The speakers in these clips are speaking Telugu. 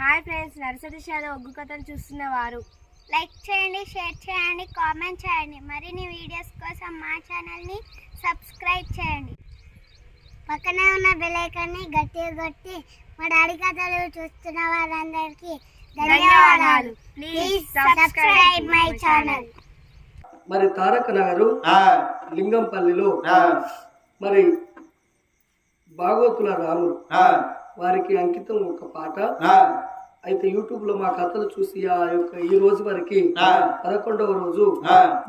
హాయ్ ఫ్రెండ్స్ నర్సరీ షాలో ఒగ్గు కథలు చూస్తున్న వారు. లైక్ చేయండి షేర్ చేయండి కామెంట్ చేయండి. మరిన్ని వీడియోస్ కోసం మా ఛానల్ని సబ్స్క్రైబ్ చేయండి. పక్కనే ఉన్న బెల్ ఐకాన్ని గట్టిగా కొట్టి మా డాడీ కథలు చూస్తున్న వారందరికీ ధన్యవాదాలు. ప్లీజ్ సబ్స్క్రైబ్ మై ఛానల్ మరి తారక నగరు లింగంపల్లిలో మరి భాగవతుల రాముడు వారికి అంకితం ఒక పాట. అయితే యూట్యూబ్లో మా కథలు చూసి ఆ యొక్క ఈ రోజు వరకు పదకొండవ రోజు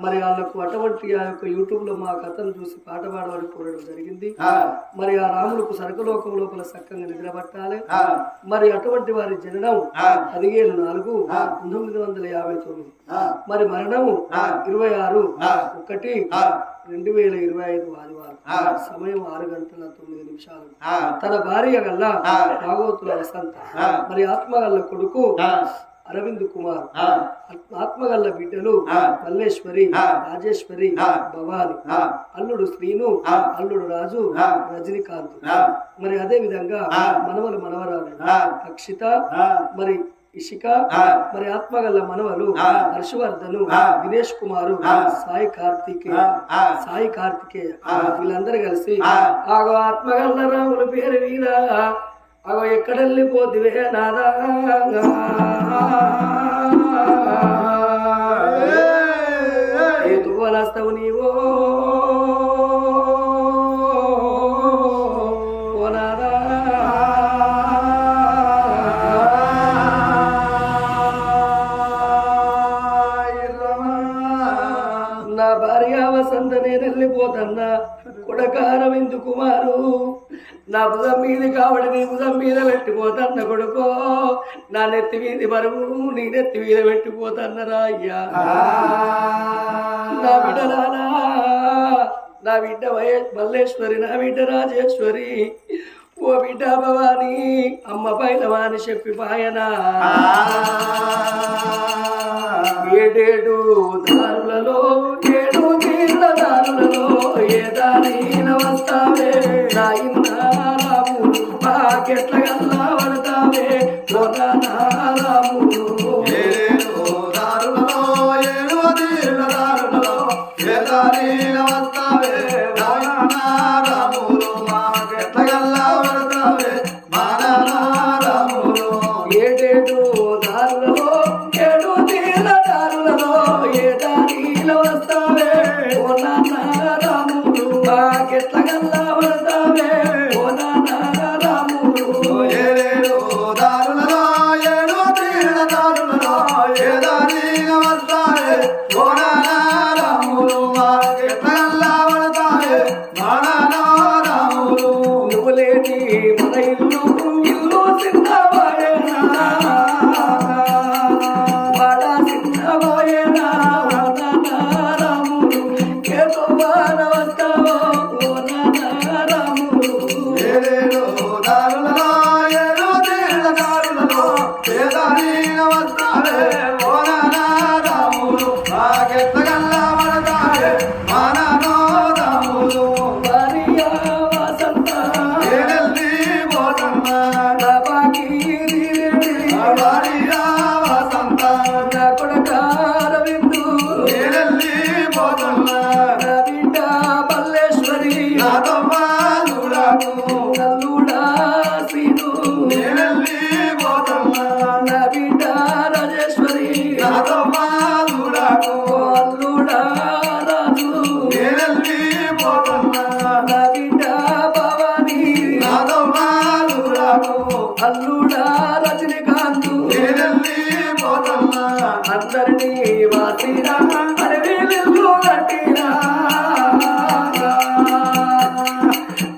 మరి వాళ్ళకు అటువంటి ఆ యొక్క యూట్యూబ్లో మా కథలు చూసి పాట పాడమని కోరడం జరిగింది. మరి ఆ రాములకు సర్గలోకం లోపల చక్కగా నిద్రపట్టాలి. మరి అటువంటి వారి జననం పదిహేను నాలుగు పంతొమ్మిది వందల యాభై తొమ్మిది. మరి మరణము ఇరవై ఆరు ఒకటి. రెండు వేల ఇరవై ఐదు ఆదివారం. సమయం ఆరు గంటల తొమ్మిది నిమిషాలు. తన భార్య గల్ల భాగవతుల వసంత. మరి ఆత్మగల్ల కొడుకు అరవింద్ కుమార్. ఆత్మగల్ల బిడ్డలు మల్లేశ్వరి రాజేశ్వరి భవాని అల్లుడు శ్రీను అల్లుడు రాజు రజనీకాంత్. మరి అదే విధంగా మనవలు మనవరాలు. అక్షిత మరి ఇషిక మరి ఆత్మగల్ల మనవలు హర్షవర్ధను దినేష్ కుమారు సాయి కార్తికేయ సాయి కార్తికేయ వీళ్ళందరూ కలిసి ఆగో ఆత్మగల్ల రాముల పేరు మీద అగో ఎక్కడెళ్ళిపోతివే నాదా ఏ తువ్వలస్తావు నీవో ఎందుకు కుమారు నా భుజం మీద కావడి నీ భుజం మీద పెట్టిపోతన్న కొడుకో. నా నెత్తి మీద బరువు నీ నెత్తి మీద పెట్టిపోతన్నరా అయ్యా. నా బిడ్డలాలా నా బిడ్డ మల్లేశ్వరి నా బిడ్డ రాజేశ్వరి. ఓ బిడ్డ భవాని అమ్మ పైలవాని చెప్పి పాయనా. ఏడేడు దారులలో దారులలో ఏ దారిన వస్తావే నాయనారాము పాకెట్ల గల్లా పడతావే? నారాముడు Lord, అల్లుడా రజనీకాంత్. అందరినీ వాసిరా. అడవిలు కట్టిరా?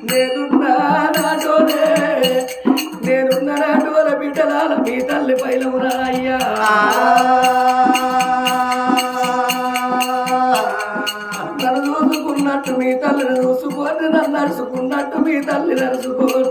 నేనున్నా నాటోనే నేనున్న నాటోల బిడ్డలాల మీ తల్లి పైలమురా అయ్యా. నన్ను చూసుకున్నట్టు మీ తల్లిని చూసుకోండి నన్ను నడుచుకున్నట్టు మీ తల్లి నడుచుకోండి.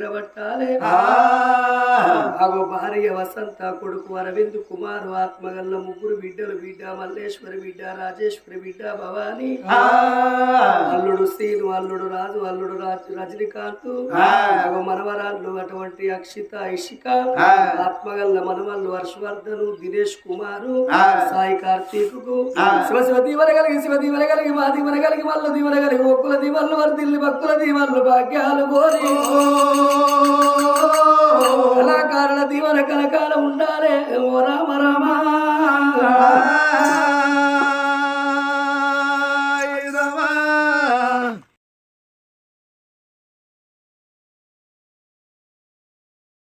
సక్కంగా ఆగో భార్య వసంత కొడుకు అరవింద్ కుమారు ఆత్మగల్ల ముగ్గురు బిడ్డలు బిడ్డ మల్లేశ్వరి బిడ్డ రాజేశ్వరి బిడ్డ భవాని. అల్లుడు శ్రీను అల్లుడు రాజు అల్లుడు రాజు రజనీకాంత్ మనవరాళ్ళు అటువంటి అక్షిత ఇషిక ఆత్మగల్ల మనవల్లు హర్షవర్ధను దినేష్ కుమారు సాయి కార్తీక్ శివ శివ దీవన కలిగి శివ దీవన కలిగి మా దీవన కలిగి మల్ల దీవన కలిగి ఒక్కుల దీవన్లు వర్దిల్లి భక్తుల దీవన్లు భాగ్యాలు కోరి. కళాకారుల దీవన కలకాలం ఉండాలే. ఓ రామ రామ.